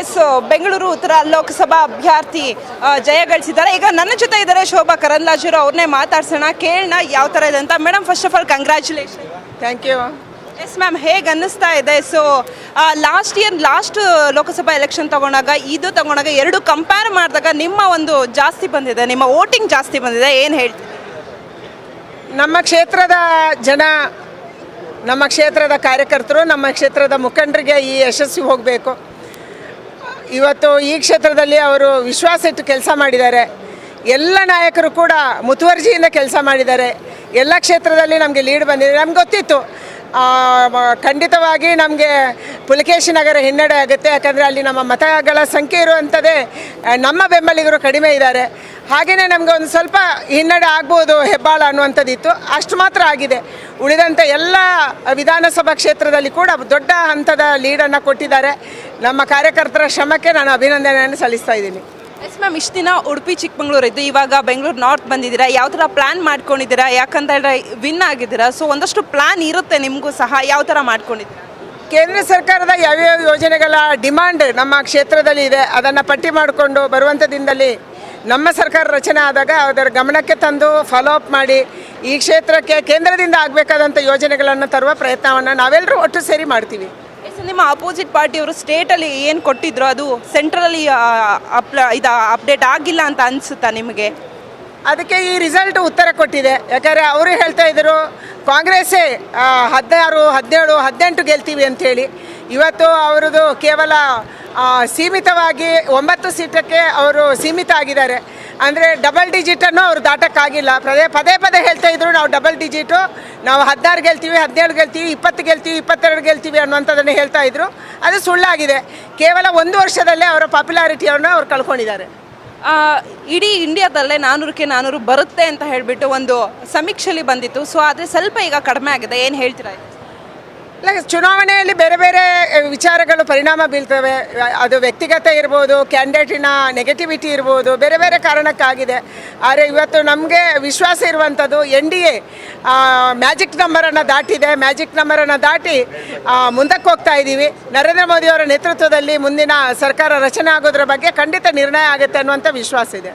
S Bengaluru ಉತ್ತರ ಲೋಕಸಭಾ ಅಭ್ಯರ್ಥಿ ಜಯಗಳಿಸಿದ್ದಾರೆ ಜಯ ಗಳಿಸಿದ್ದಾರೆ. ಈಗ ನನ್ನ ಜೊತೆ ಇದ್ದಾರೆ ಶೋಭಾ ಕರಂದ್ಲಾಜರು ಅವ್ರನ್ನೇ ಮಾತಾಡ್ಸೋಣ. ಕೇಳೋಣ ಯಾವ ಥರ ಇದೆ ಅಂತ. Madam first of all congratulation thank you yes ma'am ಹೇಗೆ ಅನ್ನಿಸ್ತಾ ಇದೆ? So last year last Lok Sabha election ತಗೊಂಡಾಗ ಇದು ತಗೊಂಡಾಗ ಎರಡು ಕಂಪೇರ್ ಮಾಡಿದಾಗ ನಿಮ್ಮ ಒಂದು ಜಾಸ್ತಿ ಬಂದಿದೆ ನಿಮ್ಮ ವೋಟಿಂಗ್ ಜಾಸ್ತಿ ಬಂದಿದೆ. ಏನು ಹೇಳ್ತೀವಿ ನಮ್ಮ ಕ್ಷೇತ್ರದ ಜನ ನಮ್ಮ ಕ್ಷೇತ್ರದ ಕಾರ್ಯಕರ್ತರು ನಮ್ಮ ಕ್ಷೇತ್ರದ ಮುಖಂಡರಿಗೆ ಈ ಯಶಸ್ವಿ ಹೋಗಬೇಕು. ಇವತ್ತು ಈ ಕ್ಷೇತ್ರದಲ್ಲಿ ಅವರು ವಿಶ್ವಾಸ ಇಟ್ಟು ಕೆಲಸ ಮಾಡಿದ್ದಾರೆ. ಎಲ್ಲ ನಾಯಕರು ಕೂಡ ಮುತುವರ್ಜಿಯಿಂದ ಕೆಲಸ ಮಾಡಿದ್ದಾರೆ. ಎಲ್ಲ ಕ್ಷೇತ್ರದಲ್ಲಿ ನಮಗೆ ಲೀಡ್ ಬಂದಿದೆ. ನಮ್ಗೆ ಗೊತ್ತಿತ್ತು. ಖಂಡಿತವಾಗಿ ನಮಗೆ ಪುಲಕೇಶಿ ನಗರ ಹಿನ್ನಡೆ ಆಗುತ್ತೆ. ಯಾಕಂದರೆ ಅಲ್ಲಿ ನಮ್ಮ ಮತಗಳ ಸಂಖ್ಯೆ ಇರುವಂಥದ್ದೇ, ನಮ್ಮ ಬೆಂಬಲಿಗರು ಕಡಿಮೆ ಇದ್ದಾರೆ. ಹಾಗೆಯೇ ನಮಗೆ ಒಂದು ಸ್ವಲ್ಪ ಹಿನ್ನಡೆ ಆಗ್ಬೋದು ಹೆಬ್ಬಾಳ ಅನ್ನುವಂಥದ್ದಿತ್ತು. ಅಷ್ಟು ಮಾತ್ರ ಆಗಿದೆ. ಉಳಿದಂಥ ಎಲ್ಲ ವಿಧಾನಸಭಾ ಕ್ಷೇತ್ರದಲ್ಲಿ ಕೂಡ ದೊಡ್ಡ ಹಂತದ ಲೀಡನ್ನು ಕೊಟ್ಟಿದ್ದಾರೆ. ನಮ್ಮ ಕಾರ್ಯಕರ್ತರ ಶ್ರಮಕ್ಕೆ ನಾನು ಅಭಿನಂದನೆಯನ್ನು ಸಲ್ಲಿಸ್ತಾ ಇದ್ದೀನಿ. ಎಸ್ ಮ್ಯಾಮ್ ಇಷ್ಟು ದಿನ ಉಡುಪಿ ಚಿಕ್ಕಮಂಗ್ಳೂರು ಇದ್ದು ಇವಾಗ ಬೆಂಗಳೂರು ನಾರ್ತ್ ಬಂದಿದ್ದೀರಾ? ಯಾವ ಥರ ಪ್ಲ್ಯಾನ್ ಮಾಡ್ಕೊಂಡಿದ್ದೀರಾ? ಯಾಕಂತೇಳಿದ್ರೆ ವಿನ್ ಆಗಿದ್ದೀರಾ? ಸೊ ಒಂದಷ್ಟು ಪ್ಲ್ಯಾನ್ ಇರುತ್ತೆ ನಿಮಗೂ ಸಹ. ಯಾವ ಥರ ಮಾಡ್ಕೊಂಡಿದ್ದೀರಾ? ಕೇಂದ್ರ ಸರ್ಕಾರದ ಯಾವ್ಯಾವ ಯೋಜನೆಗಳ ಡಿಮಾಂಡ್ ನಮ್ಮ ಕ್ಷೇತ್ರದಲ್ಲಿ ಇದೆ ಅದನ್ನು ಪಟ್ಟಿ ಮಾಡಿಕೊಂಡು ಬರುವಂಥ ದಿನದಲ್ಲಿ ನಮ್ಮ ಸರ್ಕಾರ ರಚನೆ ಆದಾಗ ಅದರ ಗಮನಕ್ಕೆ ತಂದು ಫಾಲೋ ಅಪ್ ಮಾಡಿ ಈ ಕ್ಷೇತ್ರಕ್ಕೆ ಕೇಂದ್ರದಿಂದ ಆಗಬೇಕಾದಂಥ ಯೋಜನೆಗಳನ್ನು ತರುವ ಪ್ರಯತ್ನವನ್ನು ನಾವೆಲ್ಲರೂ ಒಟ್ಟು ಸೇರಿ ಮಾಡ್ತೀವಿ. ನಿಮ್ಮ ಅಪೋಸಿಟ್ ಪಾರ್ಟಿಯವರು ಸ್ಟೇಟಲ್ಲಿ ಏನು ಕೊಟ್ಟಿದ್ರು ಅದು ಸೆಂಟ್ರಲ್ಲಿ ಅಪ್ಲ ಇದು ಅಪ್ಡೇಟ್ ಆಗಿಲ್ಲ ಅಂತ ಅನಿಸುತ್ತಾ ನಿಮಗೆ? ಅದಕ್ಕೆ ಈ ರಿಸಲ್ಟ್ ಉತ್ತರ ಕೊಟ್ಟಿದೆ. ಯಾಕಂದರೆ ಅವರು ಹೇಳ್ತಾ ಇದ್ದರು ಕಾಂಗ್ರೆಸ್ಸೇ ಹದಿನಾರು ಹದಿನೇಳು ಹದಿನೆಂಟು ಗೆಲ್ತೀವಿ ಅಂಥೇಳಿ ಇವತ್ತು ಅವರದು ಕೇವಲ ಸೀಮಿತವಾಗಿ ಒಂಬತ್ತು ಸೀಟಕ್ಕೆ ಅವರು ಸೀಮಿತ ಆಗಿದ್ದಾರೆ. ಅಂದರೆ ಡಬಲ್ ಡಿಜಿಟನ್ನು ಅವರು ದಾಟಕ್ಕಾಗಿಲ್ಲ. ಪದೇ ಪದೇ ಪದೇ ಹೇಳ್ತಾ ಇದ್ರು ನಾವು ಡಬಲ್ ಡಿಜಿಟು ನಾವು ಹದಿನಾರು ಗೆಲ್ತೀವಿ, ಹದಿನೇಳು ಗೆಲ್ತೀವಿ, ಇಪ್ಪತ್ತು ಗೆಲ್ತೀವಿ, ಇಪ್ಪತ್ತೆರಡು ಗೆಲ್ತೀವಿ ಅನ್ನುವಂಥದ್ದನ್ನು ಹೇಳ್ತಾ ಇದ್ರು. ಅದು ಸುಳ್ಳಾಗಿದೆ. ಕೇವಲ ಒಂದು ವರ್ಷದಲ್ಲೇ ಅವರ ಪಾಪ್ಯುಲಾರಿಟಿಯನ್ನು ಅವ್ರು ಕಳ್ಕೊಂಡಿದ್ದಾರೆ. ಇಡೀ ಇಂಡಿಯಾದಲ್ಲೇ ನಾನೂರಕ್ಕೆ ನಾನೂರು ಬರುತ್ತೆ ಅಂತ ಹೇಳಿಬಿಟ್ಟು ಒಂದು ಸಮೀಕ್ಷೆಯಲ್ಲಿ ಬಂದಿತ್ತು. ಸೊ ಆದರೆ ಸ್ವಲ್ಪ ಈಗ ಕಡಿಮೆ ಆಗಿದೆ. ಏನು ಹೇಳ್ತೀರಾ? ಇಲ್ಲ ಚುನಾವಣೆಯಲ್ಲಿ ಬೇರೆ ಬೇರೆ ವಿಚಾರಗಳು ಪರಿಣಾಮ ಬೀಳ್ತವೆ. ಅದು ವ್ಯಕ್ತಿಗತ ಇರ್ಬೋದು, ಕ್ಯಾಂಡಿಡೇಟಿನ ನೆಗೆಟಿವಿಟಿ ಇರ್ಬೋದು, ಬೇರೆ ಬೇರೆ ಕಾರಣಕ್ಕಾಗಿದೆ. ಆದರೆ ಇವತ್ತು ನಮಗೆ ವಿಶ್ವಾಸ ಇರುವಂಥದ್ದು ಎನ್ ಡಿ ಎ. ಮ್ಯಾಜಿಕ್ ನಂಬರನ್ನು ದಾಟಿದೆ. ಮ್ಯಾಜಿಕ್ ನಂಬರನ್ನು ದಾಟಿ ಮುಂದಕ್ಕೆ ಹೋಗ್ತಾ ಇದ್ದೀವಿ ನರೇಂದ್ರ ಮೋದಿಯವರ ನೇತೃತ್ವದಲ್ಲಿ ಮುಂದಿನ ಸರ್ಕಾರ ರಚನೆ ಆಗೋದ್ರ ಬಗ್ಗೆ ಖಂಡಿತ ನಿರ್ಣಯ ಆಗುತ್ತೆ ಅನ್ನುವಂಥ ವಿಶ್ವಾಸ ಇದೆ.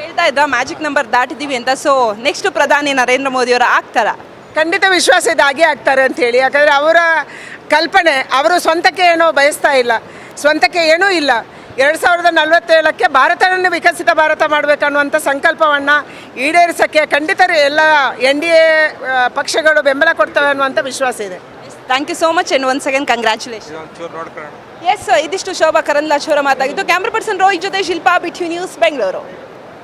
ಹೇಳ್ತಾ ಇದ್ದ ಮ್ಯಾಜಿಕ್ ನಂಬರ್ ದಾಟಿದ್ದೀವಿ ಅಂತ. ಸೊ ನೆಕ್ಸ್ಟ್ ಪ್ರಧಾನಿ ನರೇಂದ್ರ ಮೋದಿಯವರು ಆಗ್ತಾರಾ? ಖಂಡಿತ ವಿಶ್ವಾಸ ಇದು ಆಗೇ ಆಗ್ತಾರೆ ಅಂತ ಹೇಳಿ. ಯಾಕಂದರೆ ಅವರ ಕಲ್ಪನೆ ಅವರು ಸ್ವಂತಕ್ಕೆ ಏನೋ ಬಯಸ್ತಾ ಇಲ್ಲ. ಸ್ವಂತಕ್ಕೆ ಏನೂ ಇಲ್ಲ. ಎರಡು ಸಾವಿರದ ನಲವತ್ತೇಳಕ್ಕೆ ಭಾರತವನ್ನು ವಿಕಸಿತ ಭಾರತ ಮಾಡಬೇಕನ್ನುವಂಥ ಸಂಕಲ್ಪವನ್ನು ಈಡೇರಿಸೋಕ್ಕೆ ಖಂಡಿತ ಎಲ್ಲ ಎನ್ ಡಿ ಎ ಪಕ್ಷಗಳು ಬೆಂಬಲ ಕೊಡ್ತವೆ ಅನ್ನುವಂಥ ವಿಶ್ವಾಸ ಇದೆ. Thank you so much and one second congratulations ಇದಿಷ್ಟು ಶೋಭಾ ಕರಂದ್ಲಾಜ್ ಅವರ ಮಾತಾಗಿದ್ದು. ಕ್ಯಾಮ್ರಾ ಪರ್ಸನ್ ರೋಹಿತ್ ಜೊತೆ ಶಿಲ್ಪಾ ಬಿಟ್ಯೂ ನ್ಯೂಸ್ ಬೆಂಗಳೂರು